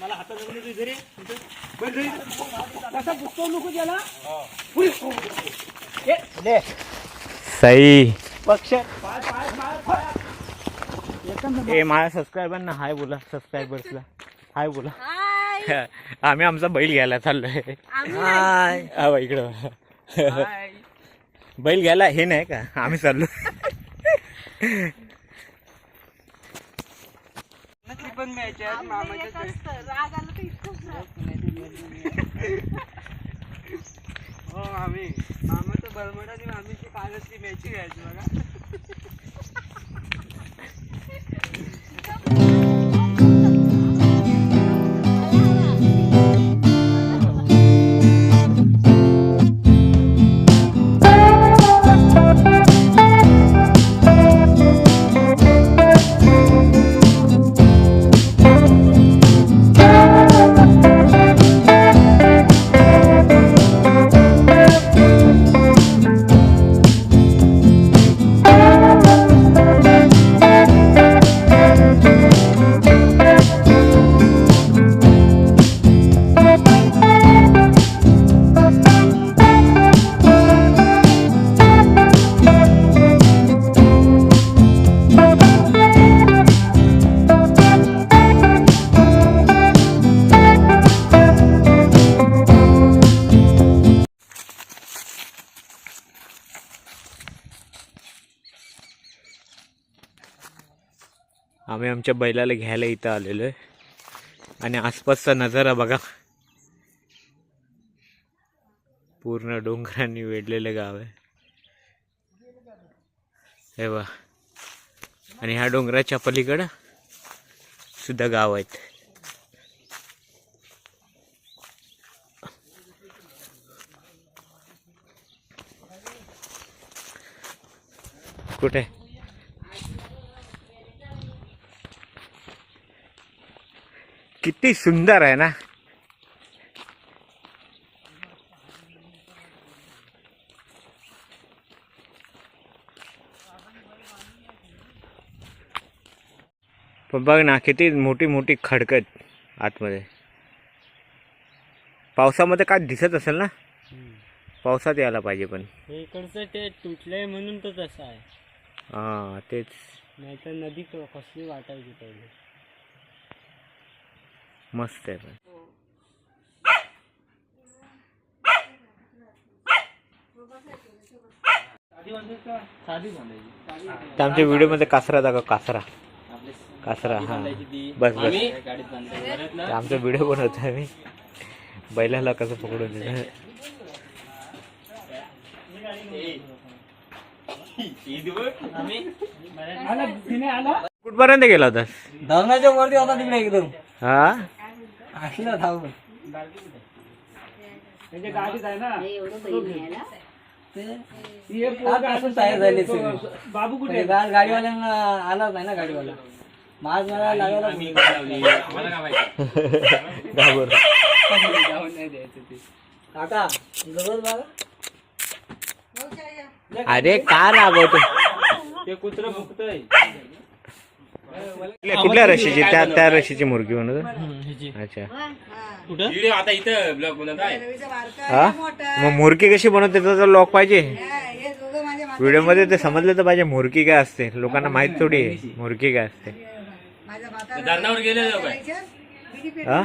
मला हातात नको त्याला. ले. सई. पक्ष. ए माझ्या सबस्क्रायबरना हाय बोला सबस्क्रायबर्सला हाय बोला. हाय. आम्ही आमचा बैल घ्यायला चाललोय. हाय. हा इकडं. बैल घ्यायला हे नाही का? आम्ही चाललो पण मॅच आहे आमचं एक असतं, राग आला तर इतकंच. हो आम्ही मामाचं बलमट आणि मामीची कालच ती मॅच घ्यायची बघा. आमच्या बैलाला घ्यायला इथं आलेलो आहे. आणि आसपासचा नजारा बघा. पूर्ण डोंगरांनी वेढलेलं गाव आहे. हे बा आणि ह्या डोंगराच्या पलीकडं सुद्धा गाव आहेत. कुठे? किती सुंदर आहे ना. पण बघ ना किती मोठी मोठी खडकत आतमध्ये. पावसामध्ये काय दिसत असेल ना? पावसात यायला पाहिजे पण. इकडचं ते तुटलंय म्हणून तर तसं आहे. हा तेच. नाहीतर नदी क- कसली वाटायची पहिले. मस्त आहे पण. तर आमच्या व्हिडिओमध्ये कासरा दाखव कासरा. कासरा हा. बस बस. तर आमचा व्हिडिओ बनवतो आम्ही. बैलाला कसं पकडून आला कुठपर्यंत गेला होतास? धरणाच्या वरती होता तिकडे एकदम. हा? असला धावून त्याच्या गाडीत आहे ना ते पोरं तयार झाले असं- बाबू कुठे आहे? गाडीवाल्यांना आलाच नाही ना गाडीवाला. माझ मला लागायला घाबर जाऊन नाही द्यायचं ते. काका जवळ बघा. अरे का रागवतो ते कुत्र भुकतय कुठल्या- कुठल्या रशीची? त्या त्या रशीची मुर्गी म्हणत अच्छा. आता इथं ब्लॉग बनवत आहे. हा? मग मुर्गी कशी बनवते? त्याचा लॉक पाहिजे? व्हिडिओमध्ये ते समजलं तर पाहिजे मुर्गी काय असते. लोकांना माहीत थोडी आहे मुर्गी काय असते. धरणावर गेले काय हा?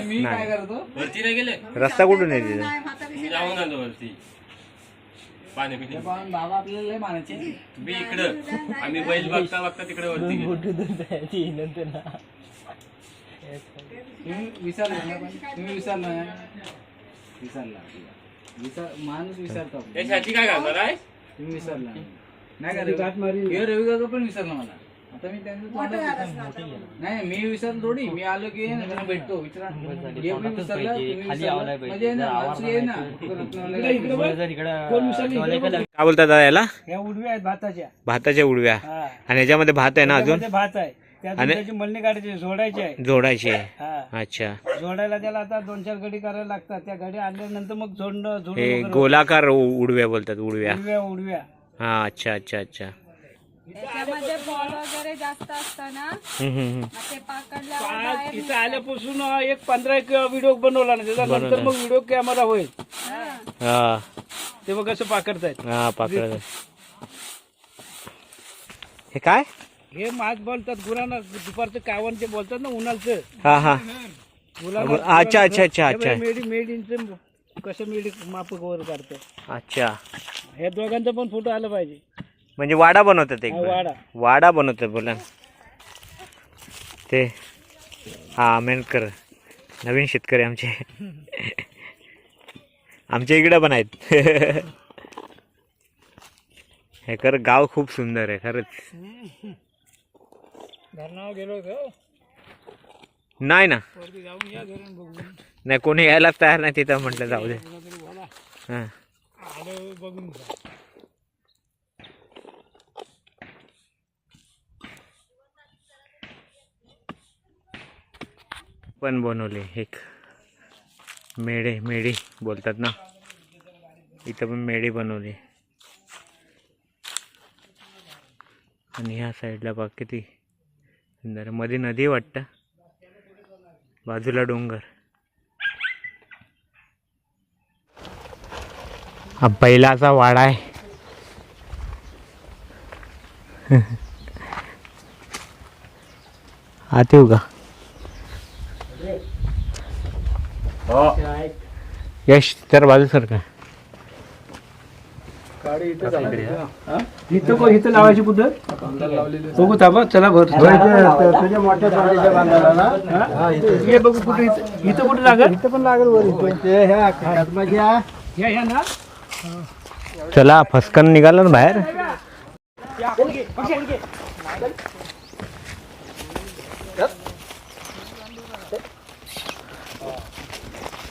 मी नाही काय करतो वरती नाही गेले. रस्ता कुठून आहे तिथं मी जाऊन आलो वरती. पाणी पिणे बाबा आपल्याला लय मानायचे मी इकडं आम्ही बैल बघता बघता तिकडे वरती गेलो. तुम्ही विसरला ना पण? तुम्ही विसरला ना. विसरला. विसर माणूस विसरतो. छाती काय घालणार आहे? तुम्ही विसरला. नाही का रवी? हे रवी काका पण विसरला मला. आता मी त्यांचं तोंडात- नाही मी विसरलो थोडी. मी आलो की त्यांना भेटतो विचारा. हे पण विसरला, तुम्ही विसरला. म्हणजे ना, माणूस ये ना. कोण विसरली? काय बोलतात दादा याला? या उडव्या आहेत भाताच्या. भाताच्या उडव्या. हा. आणि याच्यामध्ये भात आहे ना अजून? त्यामध्ये भात आहे. त्या आणि- त्याची मळणी काढायची जोडायची आहे. जोडायची आहे. हा. अच्छा. जोडायला त्याला आता दोन चार गडी करायला लागतात. त्या गडी आणल्यानंतर मग जोडणं हे वगैरे गोलाकार उ- उडव्या बोलतात उडव्या. उडव्या उडव्या. हा अच्छा अच्छा अच्छा. त्याच्यामध्ये बॉल वगैरे जास्त. मग ते आज इथं आल्यापासून एक पंधरा एक व्हिडिओ बनवला ना त्याचा नंतर मग व्हिडिओ कॅमेरा होईल. हा. ते बघ कसं पाकडतायत. हा पाकळ हे काय? हे माछ बोलतात गुरांना दुपारचं कावणचे बोलतात ना उन्हाळचं. हा हा. अच्छा अच्छा अच्छा हे अच्छा. मेडी मेडींचं कसं मेडी माप वर काढतं अच्छा. या दोघांचा पण फोटो आला पाहिजे. म्हणजे वाडा बनवतात एक वाडा. वाडा बनवतात बोला. ते हा आंबेडकर नवीन शेतकरी आमचे. आमच्या इकडे पण आहेत. हे कर गाव खूप सुंदर आहे खरंच. धरणावर गेलो का? नाही ना. नाही कोणी यायलाच तयार नाही तिथं म्हटलं जाऊ दे. हा आलं बघून जा पण बनवले. एक मेढे मेढे बोलतात ना. इथं पण मेढे बनवली. आणि ह्या साईडला बघ किती सुंदरमध्ये नदी वाटतं. बाजूला डोंगर. हा बैलाचा वाडा आहे. आत येऊ का? यश तर बाजू सर का इथं को- इथं लावायची कुठं बघू थांबा चला भर तुझ्या मोठ्या तोंडीच्या बांधाला ना हा, इथं- हे बघू कुठे इथं इथं कुठे लागल इथं पण लागेल वर ते ह्या कदमाच्या ह्या ह्या ना चला फसकन निघाला ना बाहेर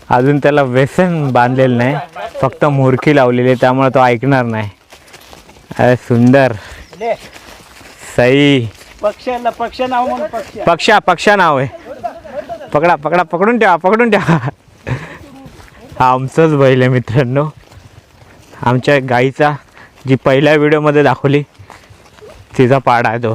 अजून त्याला व्यसन बांधलेलं नाही. फक्त मोरखी लावलेली आहे, त्यामुळे तो ऐकणार नाही. अरे सुंदर. सई. पक्ष नाव पक्षा. पक्षा नाव आहे. पकडा पकडा पकडून ठेवा पकडून ठेवा. हा आमचंच बैल आहे मित्रांनो. आमच्या गाईचा जी पहिल्या व्हिडिओमध्ये दाखवली तिचा पाडा आहे तो.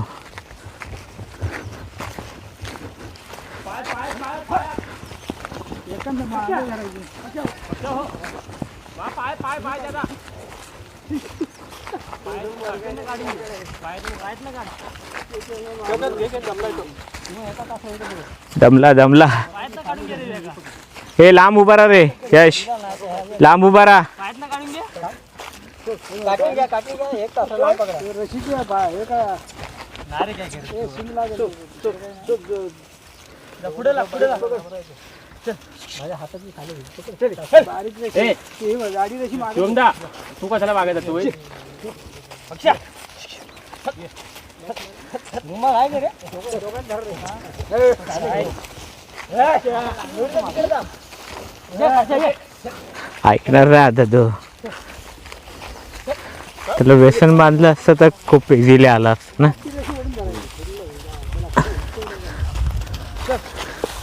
दमला दमला हे लांब उभा राहा रे यश. लांब उभा राहा. तू कशाला ऐकणार नाही आता तो. त्याला व्यसन बांधलं असतं तर खूप इझिली आला असत ना.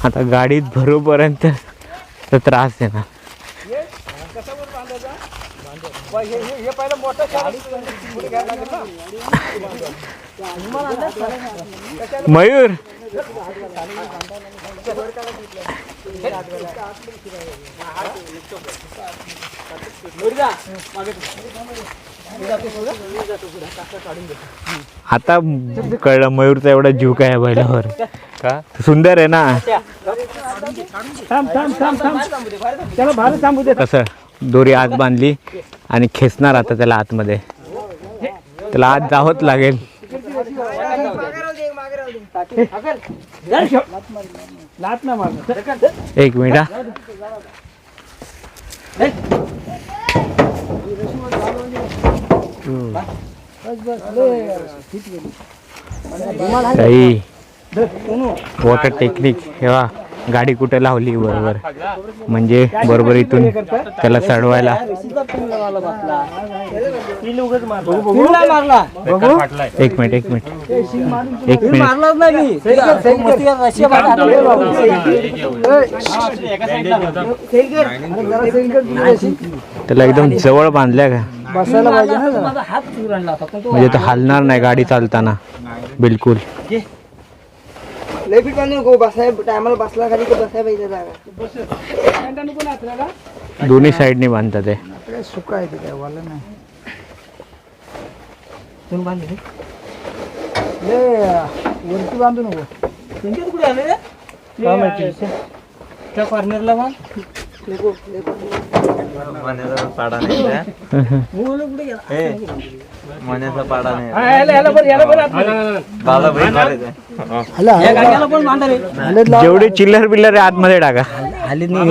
आता गाडीत भरूपर्यंत तर त्रास देणार हे पहिलं मोठं मयूर. आता कळलं मयूरचा एवढा जीव काय आहे बैलावर. का? सुंदर आहे ना? थांब थांब थांब थांब. त्याला भारी थांबू दे. कसं? दोरी आत बांधली आणि खेचणार आता त्याला आतमध्ये. त्याला आत जावंच लागेल. एक मिनिट काही वॉटर टेक्निक हेवा गाडी कुठे लावली बरोबर. म्हणजे बरोबर इथून त्याला चढवायला. मारला एक मिनिट एक मिनिट. एक मिनिट. त्याला एकदम जवळ बांधल्या का? बसायला पाहिजे म्हणजे तो हलणार नाही गाडी चालताना. बिलकुल. लय पीठ बांधू नको बसाय टायमाला बसला खाली की बसाय पाहिजे जागा नको ना आपल्याला दोन्ही साईडने बांधतात ते काय सुका आहे ते काय वाला नाही तुम्ही बांधले लय वरती बांधू नको त्यांच्यात कुठे आले काय माहिती त्या कॉर्नरला बाँध नको नको मुलं कुठे गेला मण्याचा पाडा नाही हा, जेवढे चिल्लर बिल्लर आहे आतमध्ये टाका हालीत नाही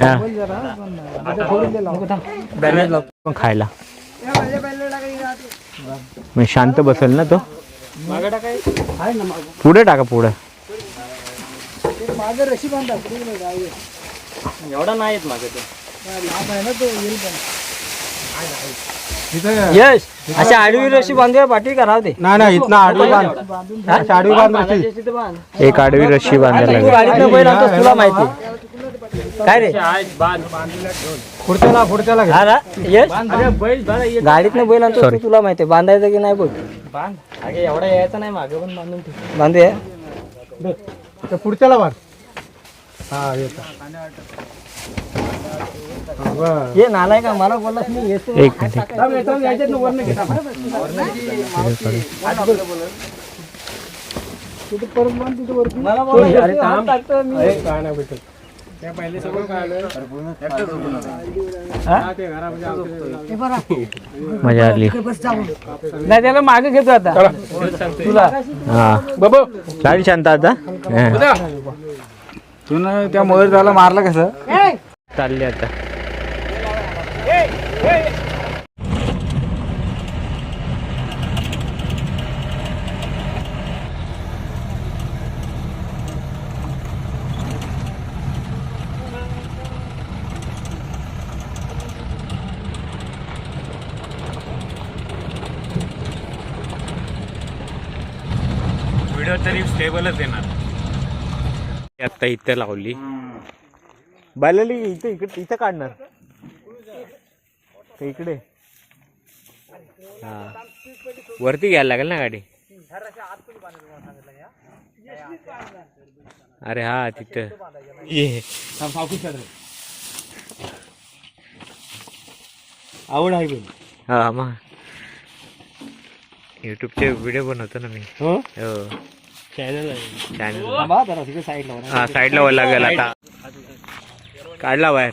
हा. पण खायला मग शांत बसेल ना तो पुढे टाका पुढे माझं रशी बांधा पुढे नाही जाऊ एवढा नाही येत माझं ते लांब आहे ना तो येईल पण यश अशा आडवी रशी बांधूया पाठी करा ते. नाही नाही इथनं आडवी बांध. अशी आडवी बांध रशी. एक आडवी रस्सी बांधायला तू लागेल. गाडीतनं बैल आणतोस तुला माहिती. काय रे? घे. हा ना? यश? गाडीतनं बैल आणतो. तुला माहिती बांधायचं की नाही बघ बांध. अगे एवढा यायचा नाही मागे पण बांधून. बांधूया? पुढच्याला बांध. हा येतो. हा, नालाय का मला बोललास मी येतो. एक. तिथे परत तिथे वरती. मला अरे थांब. काय नाही भेटत. त्या पहिले सगळं काय हा. मजा आली. नाही त्याला मागे घेतो आता. तुला. हा. बाबा. चालेल शांत आता? हा. तू ना त्या मयूर झाला मारला कसं? चालली आता. व्हिडिओ तरी स्टेबलच येणार. आता इथे लावली. बायलाली इथे इकडे इथं काढणार. इकडे. हा. वरती घ्यायला लागेल ना गाडी? अरे हा तिथं. ये. आवड आहे पण. हा मग. युट्यूबचे व्हिडिओ बनवतो ना मी. हो? हो. चॅनल चॅनल तिकडे साईडला हा साईडला लागेल आता. काढला बाहेर.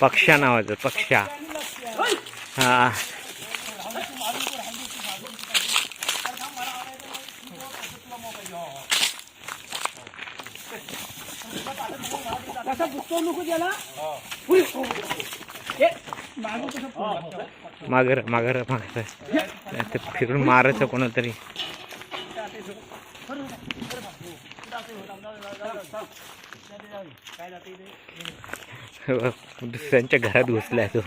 पक्षा नावाचं पक्षा हा. मागर मागर मागर फिरून मारायचं कोणातरी दुसऱ्यांच्या घरात घुसलाय तो.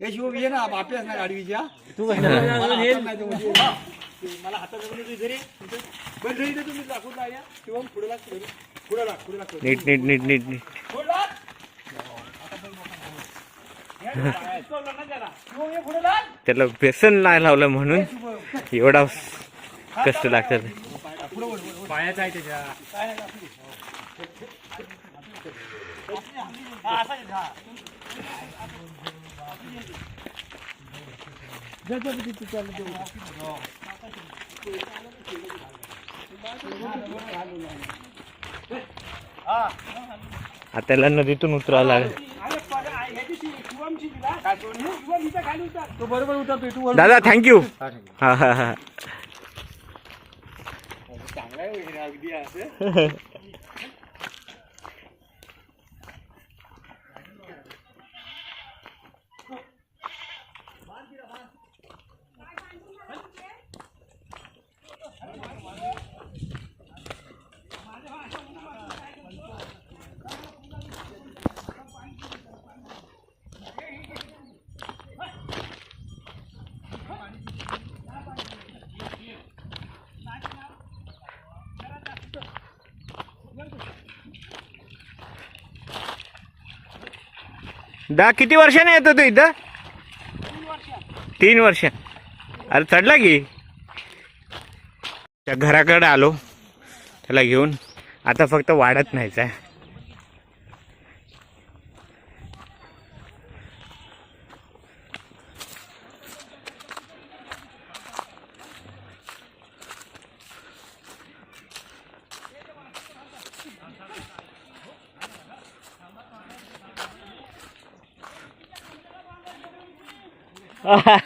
शिव ये ना ना गाडवीच्या. तू मला हातात तुम्ही दाखवून पुढे लाग, पुढे लाग. पुढे लाग. नीट नीट नीट नीट त्याला. व्यसन नाही लावलं म्हणून. एवढा कष्ट लागतात. पायाचं आहे त्याच्या. हा, असा आहे, हा. आता त्याला नदीतून उतरावं लागेल अरे, पगा- आ, ह्याची शी- शिवमची दिला. शिवम हिच्या खाली उतर. तो बरोबर उतरतो तू दादा थँक्यू हा हा हा দিয়া আছে दा किती वर्षाने येतो तू इथं? तीन वर्ष. अरे चढला की? त्या घराकडे आलो. त्याला घेऊन. आता फक्त वाढत नाहीच आहे.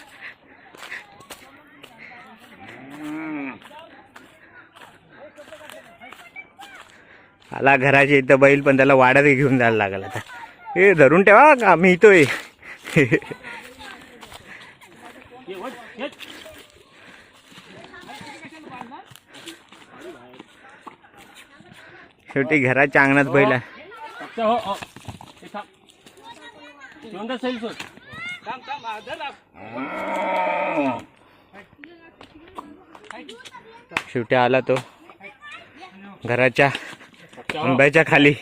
आला घराच्या इथं बैल पण त्याला वाड्यात घेऊन जायला लागला आता. ए धरून ठेवा का मी येतोय शेवटी घराच्या अंगणात बैल शेवटी आला तो. घराच्या आंब्याच्या खाली.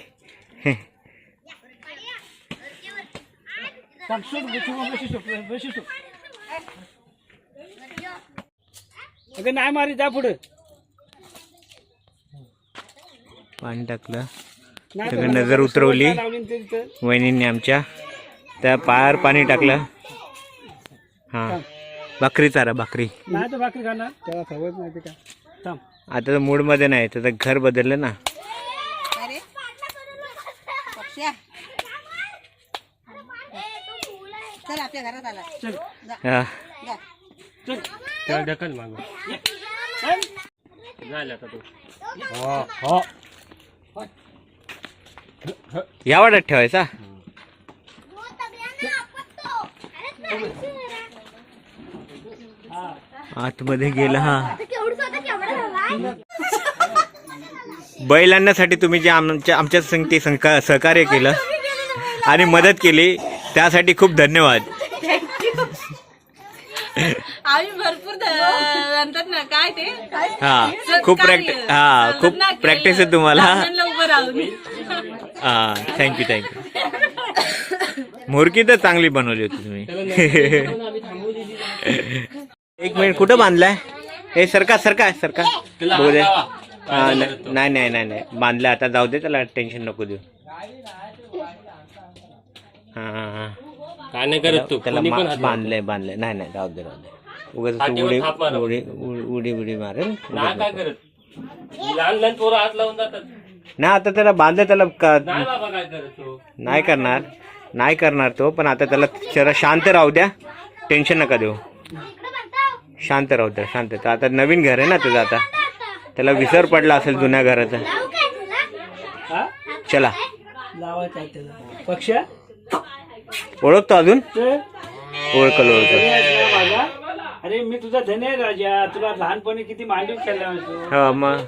अगं नाही मारी जा पुढे. पाणी टाकलं. सगळं नजर उतरवली. वहिनींनी आमच्या. त्या पायावर पाणी टाकलं. हा. भाकरी चारा भाकरी नाही तर भाकरी खाणार. त्याला सवयच नाही ते का थांब. आता तर मूडमध्ये नाही त्याचं घर बदललं ना. अरे. पक्ष्या चल आपल्या घरात आला. हा. जा. त्याला ढकल मागं. झालं आता तो. हो हो. या वाड्यात ठेवायचा? आतमध्ये गेला हा. बैल आणण्यासाठी तुम्ही जे आमच्या आमच्या संगती संका सहकार्य केलं आणि मदत केली त्यासाठी खूप धन्यवाद. आम्ही भरपूर म्हणतात ना काय ते? हा खूप प्रॅक्टिस हा खूप प्रॅक्टिस आहे तुम्हाला. हा थँक्यू थँक्यू मुरकी तर चांगली बनवली होती तुम्ही. एक मिनिट कुठं बांधलाय? हे सरका सरका सरका. बघू दे. हा, न- नाही नाही नाही नाही. बांधलं आता. जाऊ दे त्याला टेन्शन नको देऊ. हा हा हा. काय नाही करत तू? त्याला कोणी पण मा- हात बांधलंय बांधलंय. नाही नाही जाऊ दे राहू दे. उगाच उडी मारा. उडी उडी उडी उडी मारेल. नाही काय करत? लहान लहान पोरं हात लावून जातात. नाही आता त्याला बांधलं त्याला का- नाही बाबा काय करत तू? नाही करणार. नाही करणार तो पण आता त्याला जरा शांत राहू द्या. टेन्शन नका देऊ. शांत राहू द्या शांत. तर आता नवीन घर आहे ना तुझं आता. त्याला विसर पडला असेल जुन्या घराचा. हा? चला. लावायचं आहे त्याला. पक्ष्या ओळखतो अजून? ते? ओळखल ओळखल. माझा अरे मी तुझा धन्य आहे राजा. तुला लहानपणी किती मांडीव खेळला होतो हा मग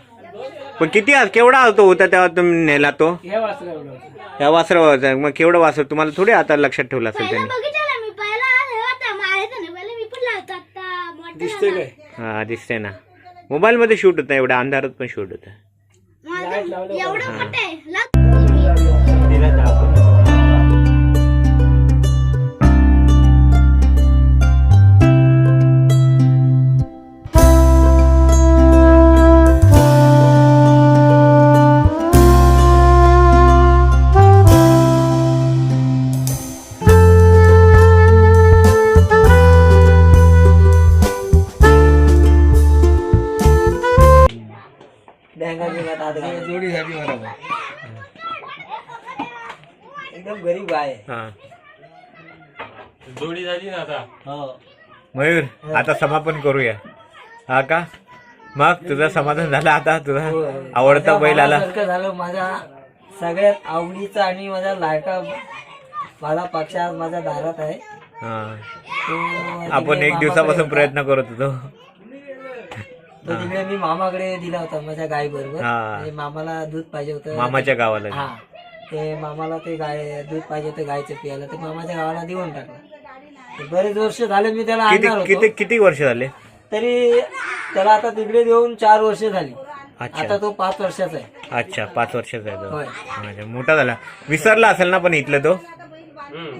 पण किती आज केवढा तो होता तेव्हा तुम्ही नेला तो? ह्या वासरा एवढा होता. ह्या वासरावर मग केवढं वासर? तुम्हाला थोडी आता लक्षात ठेवलं असेल त्यांनी बघितलं मी पहिला होता मारायचं नाही पहिला मी पण लावतो दिसतोय काय? हा दिसते ना. मोबाईल मध्ये शूट होता एवढ्या अंधारात पण शूट होता. एवढं मोठं आहे. लाव. जोडी आता समापन करूया. हा का? मग तुझं समाधान झालं आता? तुझा आवडता बैल आला. झालं. माझ्या सगळ्यात आवडीचा आणि माझा लाडका माझा पक्ष आज माझ्या दारात आहे. हा. आपण एक दिवसापासून प्रयत्न करत होतो. तो तिकडे मी मामाकडे दिला होता माझ्या गाय बरोबर. मामाला दूध पाहिजे होतं. मामाच्या गावाला. हा. ते मामाला ते गाय दूध पाहिजे होतं गायचं पियाला ते मामाच्या गावाला देऊन टाकलं. बरेच वर्ष झाले मी त्याला किती आणणार किती होतो. किती वर्ष झाले? तरी त्याला आता तिकडे देऊन चार वर्ष झाली. अच्छा. आता तो पाच वर्षाचा आहे. अच्छा पाच वर्षाचा आहे तो. होय. अच्छा, मोठा झाला. विसरला असेल ना पण इथलं तो?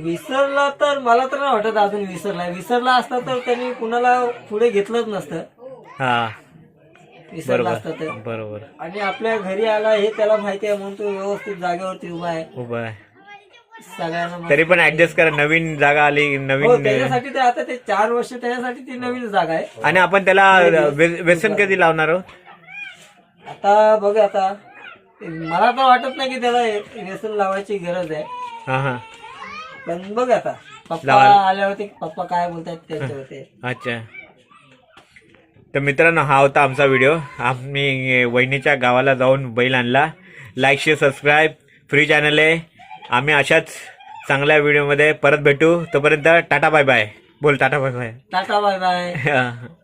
विसरला तर मला तर नाही वाटत अजून विसरला. विसरला असता तर त्यांनी कुणाला पुढे घेतलंच नसतं. हा. विसरला असता तर. बरोबर बरोबर. आणि आपल्या घरी आला हे त्याला माहिती आहे म्हणून तो व्यवस्थित जागेवरती उभा आहे. उभं आहे. सगळ्यांना तरी पण ऍडजस्ट करा नवीन जागा आली हो नवीन त्याच्यासाठी ते आता ते चार वर्ष त्याच्यासाठी ती नवीन जागा आहे. आणि आपण त्याला व्य- व्यसन कधी लावणार आहोत? आता बघ आता. मला तर वाटत नाही की त्याला व्यसन लावायची गरज आहे. हा हा. पण बघ आता. पप्पा आल्यावरती पप्पा काय बोलतात त्याच्यावरती. अच्छा. तर मित्रांनो हा होता आमचा व्हिडिओ आम्ही वहिनीच्या गावाला जाऊन बैल आणला. Like share subscribe free channel आहे. आम्ही अशाच चांगल्या व्हिडिओमध्ये परत भेटू. तोपर्यंत टाटा बाय बाय. बोल tata bye bye. Tata bye bye.